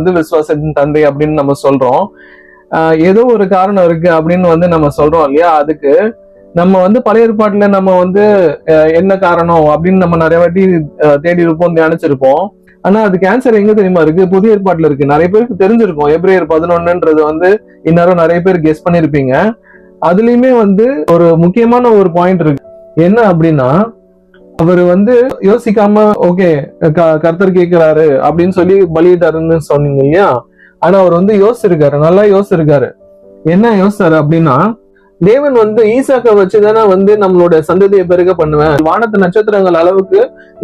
வந்து விசுவாசத்தின் தந்தை அப்படின்னு நம்ம சொல்றோம். ஏதோ ஒரு காரணம் இருக்கு அப்படின்னு வந்து நம்ம சொல்றோம் இல்லையா? அதுக்கு நம்ம வந்து பழைய ஏற்பாட்டுல நம்ம வந்து என்ன காரணம் அப்படின்னு நம்ம நிறைய வாட்டி தேடி இருப்போம் நினைச்சிருப்போம் ஆனா அதுக்கு ஆன்சர் எங்க தெரியுமா இருக்கு? புதிய ஏற்பாட்டுல இருக்கு. நிறைய பேருக்கு தெரிஞ்சிருக்கும். எப்ரேயர் பதினொன்னுன்றது வந்து இந்நேரம் நிறைய பேர் கெஸ் பண்ணிருப்பீங்க. அதுலயுமே வந்து ஒரு முக்கியமான ஒரு பாயிண்ட் இருக்கு. என்ன அப்படின்னா அவர் வந்து யோசிக்காம ஓகே கர்த்தர் கேட்கிறாரு அப்படின்னு சொல்லி பலியிட்டாருன்னு சொன்னீங்க இல்லையா? ஆனா அவர் வந்து யோசிச்சிருக்காரு நல்லா யோசிச்சிருக்காரு. என்ன யோசிச்சாரு அப்படின்னா தேவன் வந்து ஈசாக்க வச்சுதானே வந்து நம்மளோட சந்ததியை பெருக பண்ணுவேன். வானத்து நட்சத்திரங்கள் அளவுக்கு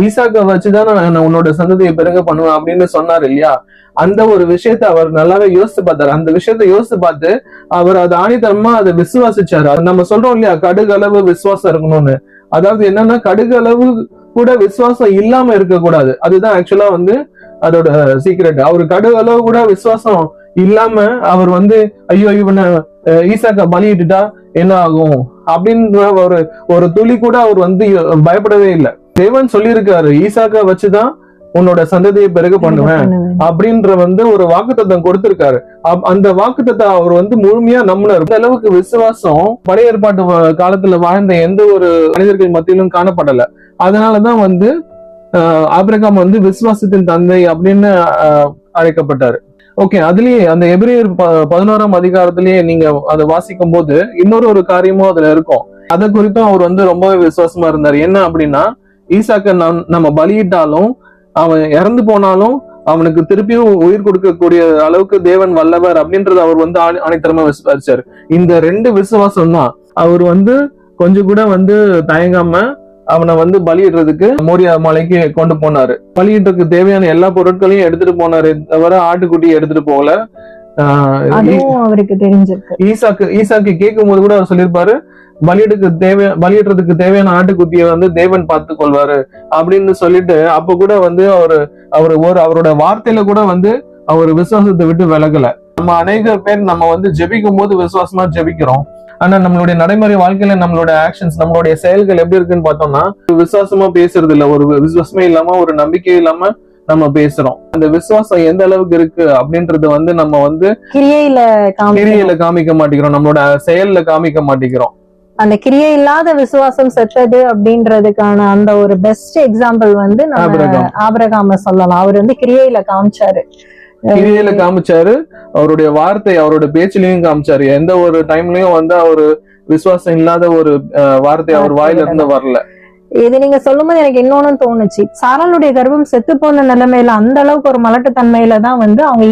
ஈசாக்க வச்சுதானே நான் உன்னோட சந்ததியை பெருக பண்ணுவேன் அப்படின்னு சொன்னார் இல்லையா? அந்த ஒரு விஷயத்த அவர் நல்லாவே யோசிச்சு பார்த்தாரு. அந்த விஷயத்த யோசிச்சு பார்த்து அவர் அது ஆணித்தரமா அதை விசுவாசிச்சாரு. அது நம்ம சொல்றோம் இல்லையா கடுகளவு விசுவாசம் இருக்கணும்னு. அதாவது என்னன்னா கடுகு அளவு கூட விசுவாசம் இல்லாம இருக்கக்கூடாது. அதுதான் ஆக்சுவலா வந்து அதோட சீக்ரெட் அவர் கடுகு அளவு கூட விசுவாசம் இல்லாம அவர் வந்து ஐயோ இவனை ஈசாக்க பலியிட்டுட்டா என்ன ஆகும்? அப்படின்ற ஒரு ஒரு துளி கூட அவர் வந்து பயப்படவே இல்லை. தேவன் சொல்லியிருக்காரு ஈசாக்க வச்சுதான் உன்னோட சந்ததியை பிறகு பண்ணுவேன் அப்படின்ற வந்து ஒரு வாக்குத்தத்தம் கொடுத்திருக்காரு. அந்த வாக்குத்தத்தை அவர் வந்து முழுமையா நம்பினார். இந்த அளவுக்கு விசுவாசம் பழைய ஏற்பாட்டு காலத்துல வாழ்ந்த எந்த ஒரு மனிதர்கள் மத்தியிலும் காணப்படல. அதனாலதான் வந்து ஆபிரகாம் வந்து விசுவாசத்தின் தந்தை அப்படின்னு அழைக்கப்பட்டாரு. ஓகே அதுலயே அந்த எபிரேயர் பதினோராம் அதிகாரத்திலேயே நீங்க அதை வாசிக்கும் போது இன்னொரு ஒரு காரியமும் அதுல இருக்கும். அதை குறித்தும் அவர் வந்து ரொம்பவே விசுவாசமா இருந்தார். என்ன அப்படின்னா ஈசாக்க நம்- நம்ம பலியிட்டாலும் அவன் இறந்து போனாலும் அவனுக்கு திருப்பியும் உயிர் கொடுக்கக்கூடிய அளவுக்கு தேவன் வல்லவர் அப்படின்றத அவர் வந்து ஆணி- ஆணித்தரமா விசுவாசிச்சாரு. இந்த ரெண்டு விசுவாசம் தான் அவர் வந்து கொஞ்சம் கூட வந்து தயங்காம அவனை வந்து பலியிடுறதுக்கு மோரியா மலைக்கு கொண்டு போனாரு. பலியிடுறதுக்கு தேவையான எல்லா பொருட்களையும் எடுத்துட்டு போனாரு தவிர ஆட்டுக்குட்டி எடுத்துட்டு போகல. ஈசாக்கு ஈசாக்கு கேட்கும் போது கூட அவர் சொல்லியிருப்பாரு பலியிடுக்கு தேவை பலியிடுறதுக்கு தேவையான ஆட்டுக்குட்டியை வந்து தேவன் பார்த்து கொள்வாரு அப்படின்னு சொல்லிட்டு அப்ப கூட வந்து அவரு அவர் ஒரு அவரோட வார்த்தையில கூட வந்து அவர் விசுவாசத்தை விட்டு விலகல. நம்ம அநேக பேர் நம்ம வந்து ஜெபிக்கும் போது விசுவாசமா ஜெபிக்கிறோம். ஆனா நம்மளுடைய நடைமுறை வாழ்க்கையில நம்மளோட ஆக்ஷன்ஸ் நம்மளுடைய செயல்கள் எப்படி இருக்குன்னு பார்த்தோம்னா விசுவாசமா பேசுறது இல்ல ஒரு விசுவாசமே இல்லாம ஒரு நம்பிக்கை இல்லாம நம்ம பேசுறோம். அந்த விசுவாசம் எந்த அளவுக்கு இருக்கு அப்படின்றது வந்து நம்ம வந்து கிரியையில காமிக்க மாட்டேங்கிறோம். நம்மளோட செயல்ல காமிக்க மாட்டேங்கிறோம். அந்த கிரியை இல்லாத விசுவாசம் செத்தது அப்படின்றதுக்கான அந்த ஒரு பெஸ்ட் எக்ஸாம்பிள் வந்து நம்ம ஆபிரகாம். சொல்லலாம். அவர் வந்து கிரியையில காமிச்சாரு. கிரியையில காமிச்சாரு. அவருடைய வார்த்தை அவரோட பேச்சிலையும் காமிச்சாரு. எந்த ஒரு டைம்லயும் வந்து அவரு விசுவாசம் இல்லாத ஒரு வார்த்தை அவர் வாயில இருந்து வரல. இது நீங்க சொல்லும்போது எனக்கு இன்னொன்னு தோணுச்சு. சாராளுடைய கர்ப்பம் செத்து போன நிலைமையில அந்த அளவுக்கு ஒரு மலட்டுத்தன்மையில தான் வந்து அவங்க